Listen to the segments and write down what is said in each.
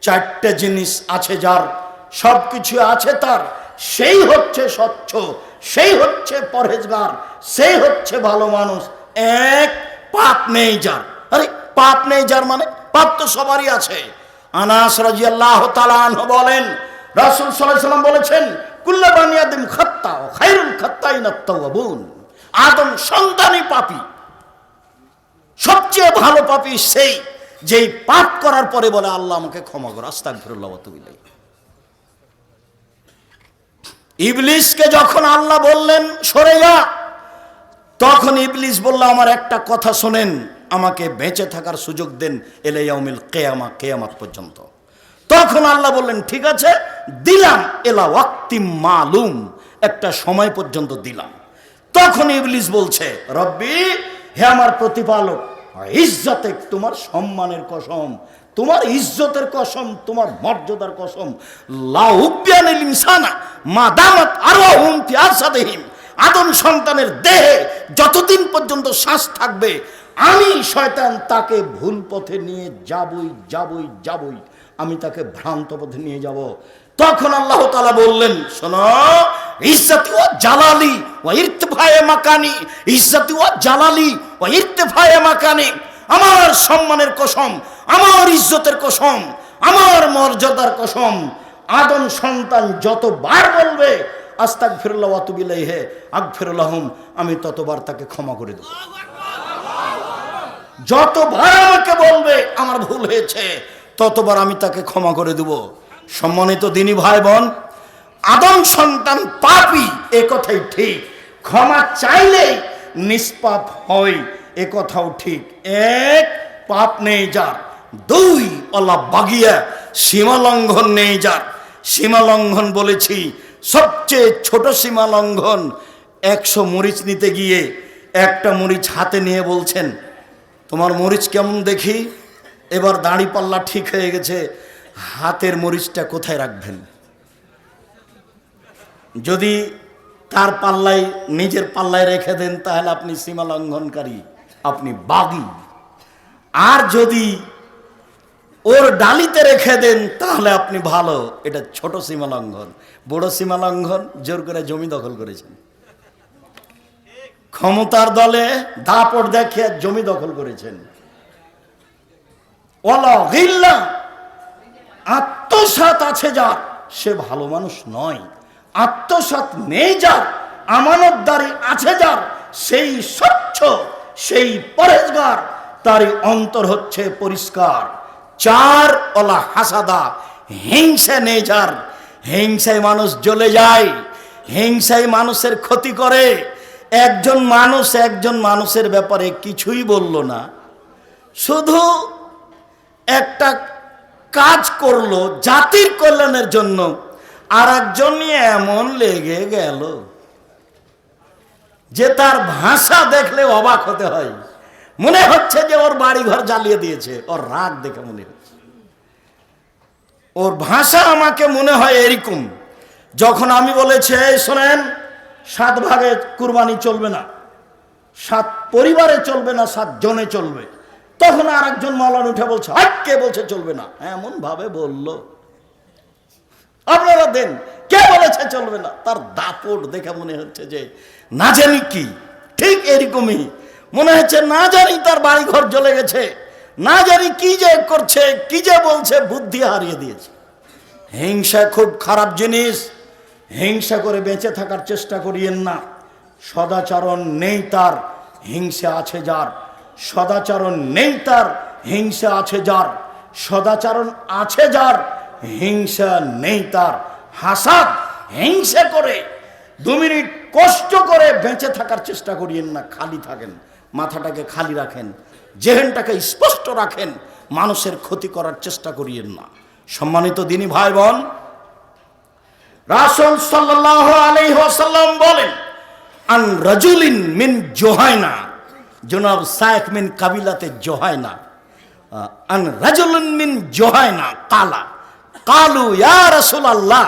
চারটে জিনিস আছে যার সব কিছু আছে তার। সেই হচ্ছে স্বচ্ছ, সেই হচ্ছে পরহেজগার, সেই হচ্ছে ভালো মানুষ। এক, পাপ নেই যার। আরে, পাপ নেই যার মানে? পাপ তো সবারই আছে। আনাস রাজি আল্লাহ বলেন, রাসুল সাল্লাম বলেছেন খাত্তা আদম সন্তানই পাপী। সবচেয়ে ভালো পাপি সেই। যেই পাপ করার পরে বলে, আল্লাহ আমাকে ক্ষমা করো আস্তাক ফিরুল্লাহ ইবলিসকে যখন আল্লাহ বললেন, সরে যা, তখন ইবলিস বলল, আমার একটা কথা শোনেন, আমাকে বেঁচে থাকার সুযোগ দেন এলে ইয়াউমিল কেয়ামা, কেয়ামাত পর্যন্ত। তখন আল্লাহ বললেন, ঠিক আছে, দিলাম, এলা ওয়াক্তি মালুম, একটা সময় পর্যন্ত দিলাম। তখন ইবলিস বলছে, রব্বি, হে আমার প্রতিপালক ইজ্জতে তোমার সম্মানের কসম, তোমার ইজ্জতের কসম, তোমার মর্যাদার কসম। লাউব্যানিল আদম সন্তানের দেহে যতদিন পর্যন্ত শ্বাস থাকবে, আমি শয়তান তাকে ভুল পথে নিয়ে যাবই যাবই যাবই, আমি তাকে ভ্রান্ত পথে নিয়ে যাব। তখন আল্লাহ তালা বললেন, শোনো ইজ্জতি ও জালালি ও ইর্তফায়ে মাকানি। ইজ্জতি ও জালালি ও ইর্তফায়ে মাকানি। আমার সম্মানের কসম, আমার ইজ্জতের কসম, আমার মর্যাদার কসম, আদম সন্তান যতবার বলবে আস্তাক ফিরুল্লাহ আতুবিলাই হে আগ ফিরুল্লাহম আমি ততবার তাকে ক্ষমা করে দেব। যতবার আমাকে বলবে, আমার ভুল হয়েছে, ততবার আমি তাকে ক্ষমা করে দেব। সম্মানিত দিনী ভাই বোন আদম সন্তান পাপি এ কথাই ঠিক। ক্ষমা চাইলেই নিষ্পাপ হয় এ কথাও ঠিক। এক, পাপ নেই যার। দুই অলা বাগিয়া সীমা লঙ্ঘন নেই যার। সীমা লঙ্ঘন বলেছি, সবচেয়ে ছোট সীমা লঙ্ঘন একশো মরিচ নিতে গিয়ে একটা মরিচ হাতে নিয়ে বলছেন, তোমার মরিচ কেমন দেখি? এবার দাড়ি পাল্লা ঠিক হয়ে গেছে, হাতের মরিচটা কোথায় রাখবেন? যদি তার পাল্লায়, নিজের পাল্লায় রেখে দেন, তাহলে আপনি সীমা লঙ্ঘনকারী, আপনি বাগি আর যদি ওর ডালিতে রেখে দেন, তাহলে আপনি ভালো। এটা ছোট সীমা লঙ্ঘন। বড় সীমা লঙ্ঘন, জোর করে জমি দখল করেছেন। ক্ষমতার দলে দাপট দেখে জমি দখল করেছেন। আত্মসাত আছে যার, সে ভালো মানুষ নয়। আত্মসাত নেই যার, আমানতদারি আছে যার, সেই স্বচ্ছ, সেই পরেজগার, তারই অন্তর হচ্ছে পরিষ্কার। চার অলা হাসাদা, হিংসা নেই যার, হিংসায় মানুষ জ্বলে যায়, হিংসায় মানুষের ক্ষতি করে। একজন মানুষ একজন মানুষের ব্যাপারে কিছুই বলল না। শুধু একটা কাজ করল জাতির কল্যাণের জন্য। আর একজন এমন লেগে গেল যে তার ভাষা দেখলে অবাক হতে হয়। মনে হচ্ছে যে ওর বাড়ি ঘর জ্বালিয়ে দিয়েছে ওর রাগ দেখে মনে হচ্ছে। ওর ভাষা আমাকে মনে হয় এরকম যখন আমি বলেছি "এই শোনেন সাত ভাগে কুরবানি চলবে না সাত পরিবারে চলবে না সাত জনে চলবে। তখন আর একজন মালান উঠে বলছে "হাট, কে বলছে চলবে না। এমন ভাবে বলল। আপনারা দেন। কে বলেছে চলবে না? তার দাপট দেখে মনে হচ্ছে যে না জানি কি। ঠিক এরকমই। মনে হচ্ছে না জানি তার বাড়ি ঘর জ্বলে গেছে। না জানি কি যে করছে, কি যে বলছে, বুদ্ধি হারিয়ে দিয়েছে। হিংসা খুব খারাপ জিনিস। হিংসা করে বেঁচে থাকার চেষ্টা করিয়েন না। সদাচরণ নেই তার, হিংসা আছে যার। সদাচরণ নেই তার, হিংসা আছে যার। সদাচরণ আছে যার হিংসা নেই তার। হাসাদ হিংসা করে, দু মিনিট কষ্ট করে বেঁচে থাকার চেষ্টা করিয়েন না, খালি থাকেন, মাথাটাকে খালি রাখেন, জেহেনটাকে স্পষ্ট রাখেন, মানুষের ক্ষতি করার চেষ্টা করিয়েন না। সম্মানিত দিনী ভাই বোন রাসুল সাল্লাহ আলাইহি ওয়াসাল্লাম বলেন, আন রাজুলিন মিন জোহাইনা জনাব সায়েক মিন কাবিলাতে জোহাইনা আন রাজুলিন মিন জোহাইনা, কালা কালু, ইয়া আল্লাহ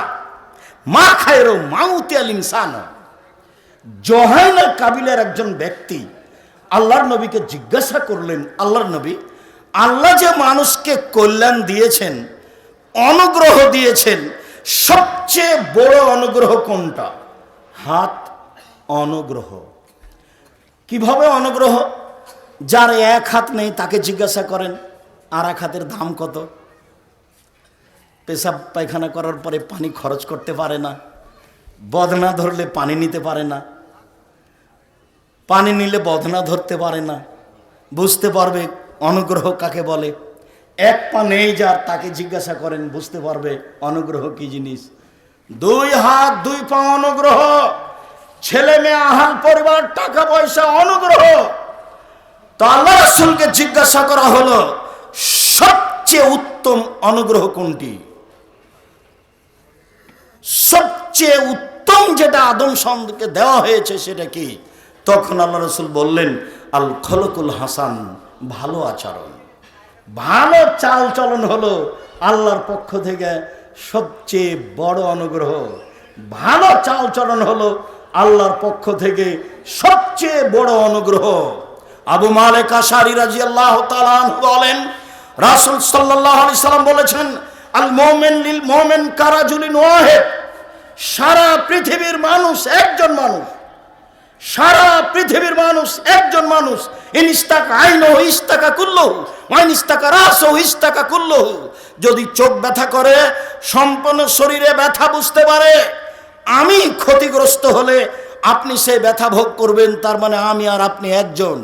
মা খায়রু মাউতি আল ইনসান। জোহাইনা কাবিলার একজন ব্যক্তি আল্লাহর নবীকে জিজ্ঞাসা করলেন, আল্লাহর নবী, আল্লাহ যে মানুষকে কল্যাণ দিয়েছেন, অনুগ্রহ দিয়েছেন, সবচেয়ে বড় অনুগ্রহ কোনটা? হাত অনুগ্রহ। কীভাবে অনুগ্রহ? যার এক হাত নেই, তাকে জিজ্ঞাসা করেন আর এক হাতের দাম কত? পেশাব পায়খানা করার পরে পানি খরচ করতে পারে না। বদনা ধরলে পানি নিতে পারে না। পানি নিলে বদনা ধরতে পারে না। বুঝতে পারবে অনুগ্রহ কাকে বলে? এক পা নেই যার তাকে জিজ্ঞাসা করেন, বুঝতে পারবে অনুগ্রহ কি জিনিস? দুই হাত, দুই পা অনুগ্রহ। ছেলে মেয়ে, আহাল পরিবার, টাকা পয়সা অনুগ্রহ। তো আল্লাহ জিজ্ঞাসা করা হলো, সবচেয়ে উত্তম অনুগ্রহ কোনটি? সবচেয়ে উত্তম যেটা আদম সন্তানকে দেওয়া হয়েছে সেটা কি? তখন আল্লাহ রসুল বললেন, আল খলকুল হাসান, ভালো আচরণ। ভালো চাল চলন হলো আল্লাহর পক্ষ থেকে সবচেয়ে বড় অনুগ্রহ। ভালো চাল চলন হলো আল্লাহর পক্ষ থেকে সবচেয়ে বড় অনুগ্রহ। আবু মালেক আশারি রাজি আল্লাহ বলেন, রাসুল সাল্লাহ আলি সাল্লাম বলেছেন, আল মোমেন লিল মোমেন কারাজুলিন ওয়াহেদ। সারা পৃথিবীর মানুষ একজন মানুষ। সারা পৃথিবীর মানুষ একজন মানুষ। আইন রাস যদি চোখ ব্যথা করে, সম্পূর্ণ শরীরে ব্যথা বুঝতে পারে, আমি ক্ষতিগ্রস্ত হলে আপনি সেই ব্যথা ভোগ করবেন, তার মানে আমি আর আপনি একজন।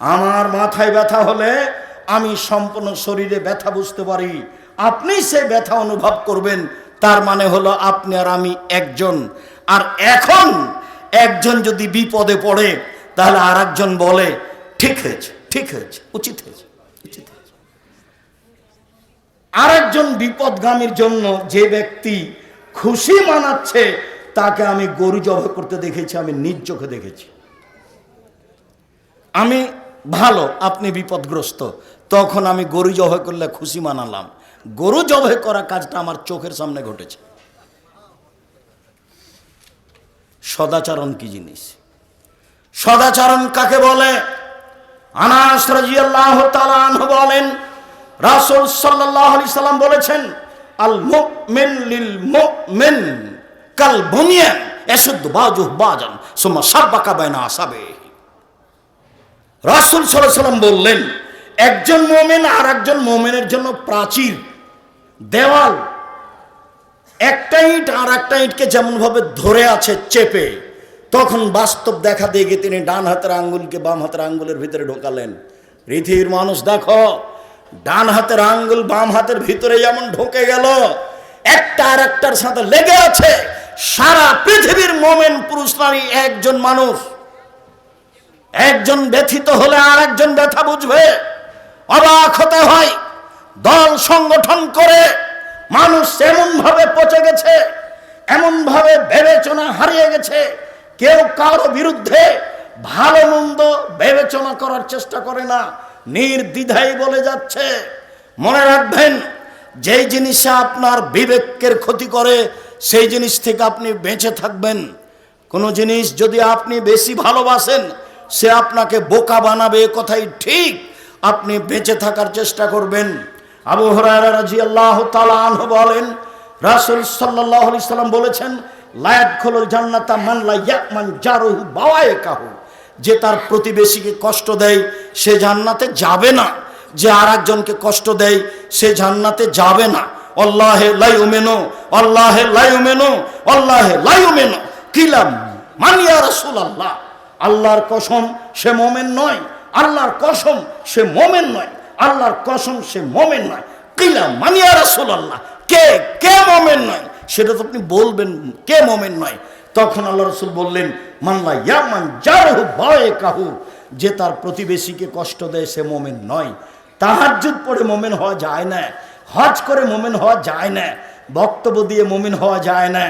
আমার মাথায় ব্যথা হলে আমি সম্পূর্ণ শরীরে ব্যথা বুঝতে পারি। আপনি সেই ব্যথা অনুভব করবেন তার মানে হলো আপনি আর আমি একজন। আর এখন একজন যদি বিপদে পড়ে, তাহলে আর একজন বলে, ঠিক হয়েছে ঠিক হয়েছে, উচিত হয়েছে উচিত হয়েছে। আর একজন বিপদগামীর জন্য যে ব্যক্তি খুশি মানাচ্ছে, তাকে আমি গরু জবাই করতে দেখেছি, আমি নিজ চোখে দেখেছি। আমি ভালো, আপনি বিপদগ্রস্ত, তখন আমি গরু জবাই করলে খুশি মানালাম। গরু জবাই করা কাজটা আমার চোখের সামনে ঘটেছে। সদাচরণ কি জিনিস? সদাচরণ কাকে বলে? আনাস রাজিয়াল্লাহ তাআলা বলেন, রাসূল সাল্লাল্লাহু আলাইহি সাল্লাম বলেছেন, আল মুমিন লিল মুমিন কাল বুনিয়ান এসুদ বাজু বাজান, সুম্মা সাব্বাকা বাইনা আসাবে রাসূল আলাইহি সাল্লাম বললেন, একজন মোমেন আর একজন মোমেনের জন্য প্রাচীর দেওয়াল। একটা ইট আর একটা ইটকে যেমন ভাবে ধরে আছে চেপে, তখন বাস্তব দেখা দিয়ে তিনি ডান হাতের আঙ্গুলকে বাম হাতের আঙ্গুলের ভিতরে ঢোকালেন। পৃথিবীর মানুষ, দেখো, ডান হাতের আঙ্গুল বাম হাতের ভিতরে যেমন ঢোকে গেল, একটা আর একটার সাথে লেগে আছে সারা পৃথিবীর মোমেন পুরুষ নারী একজন মানুষ। একজন ব্যথিত হলে আর একজন ব্যথা বুঝবে, অবাক হতে হয় দল সংগঠন করে মানুষ এমন ভাবে পচে গেছে, এমন ভাবে বিবেচনা হারিয়ে গেছে, কেউ কারও বিরুদ্ধে ভালো মন্দ বিবেচনা করার চেষ্টা করে না নির্দ্বিধাই বলে যাচ্ছে। মনে রাখবেন, যেই জিনিসে আপনার বিবেকের ক্ষতি করে, সেই জিনিস থেকে আপনি বেঁচে থাকবেন। কোনো জিনিস যদি আপনি বেশি ভালোবাসেন, সে আপনাকে বোকা বানাবে কথাই ঠিক। আপনি বেঁচে থাকার চেষ্টা করবেন। আবু আল্লাহ বলেন, রাসুল সাল্লাম বলেছেন জান্নাতা যে তার প্রতিবেশীকে কষ্ট দেয়, সে জান্নাতে যাবে না। যে আর একজনকে কষ্ট দেয়, সে জান্নাতে যাবে না। অল্লাহে লাইউমেনো অল্লাহে লাইউমেনো অল্লাহে লাইউমেনো কিলাম মানিয়া রাসূল আল্লাহ আল্লাহর কসম সে মোমেন নয়, আল্লাহর কসম সে মোমেন নয়। আল্লাহর কসম, সে মোমেন নয়। কিলা মানিয়া রাসূল আল্লাহ কে কে মোমেন নয়? সেটা তো আপনি বলবেন, কে মোমেন নয়? তখন আল্লাহ রসুল বললেন মানলা ইয়ামান জারহু ভয়ে কাহু যে তার প্রতিবেশীকে কষ্ট দেয়, সে মোমেন নয়। তাহাজ্জুদ পড়ে মোমেন হওয়া যায় না। হজ করে মোমেন হওয়া যায় না। বক্তব্য দিয়ে মোমেন হওয়া যায় না।